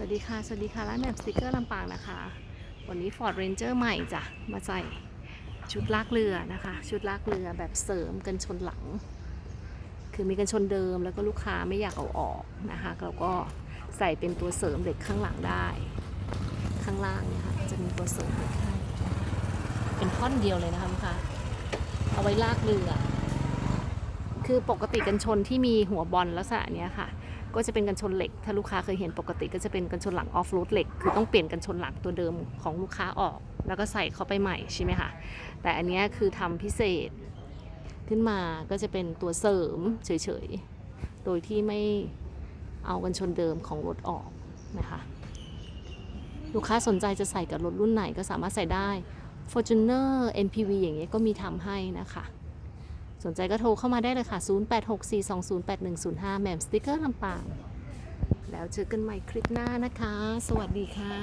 สวัสดีค่ะ สวัสดีค่ะ ร้านแหม่มสติกเกอร์ลำปางนะคะ วันนี้ Ford Ranger ใหม่จ้ะ มาใส่ชุดลากเรือนะคะ ชุดลากเรือแบบเสริมกันชนหลัง คือมีกันชนเดิมแล้วก็ลูกค้าไม่อยากเอาออกนะคะเราก็ใส่เป็นตัวเสริมเหล็กข้างหลังได้ ข้างล่างเนี่ยค่ะจะมีตัวเสริมเหล็กให้เป็นท่อนเดียวเลยนะคะลูกค้าเอาไว้ลากเรือ คือปกติกันชนที่มีหัวบอลลักษณะเนี้ยค่ะ ก็จะเป็นกันชนเหล็ก ถ้าลูกค้าเคยเห็นปกติก็จะเป็นกันชนหลังออฟโรดเหล็ก คือต้องเปลี่ยนกันชนหลังตัวเดิมของลูกค้าออก แล้วก็ใส่เข้าไปใหม่ใช่ไหมคะ แต่อันเนี้ยคือทำพิเศษขึ้นมาก็จะเป็นตัวเสริมเฉยๆ โดยที่ไม่เอากันชนเดิมของรถออกนะคะ ลูกค้าสนใจจะใส่กับรถรุ่นไหนก็สามารถใส่ได้ Fortuner NPV อย่างเงี้ยก็มีทำให้นะคะ สนใจก็โทรเข้ามาได้เลยค่ะ 0864208105 แหม่มสติกเกอร์ลำปาง แล้วเจอกันใหม่คลิปหน้านะคะ สวัสดีค่ะ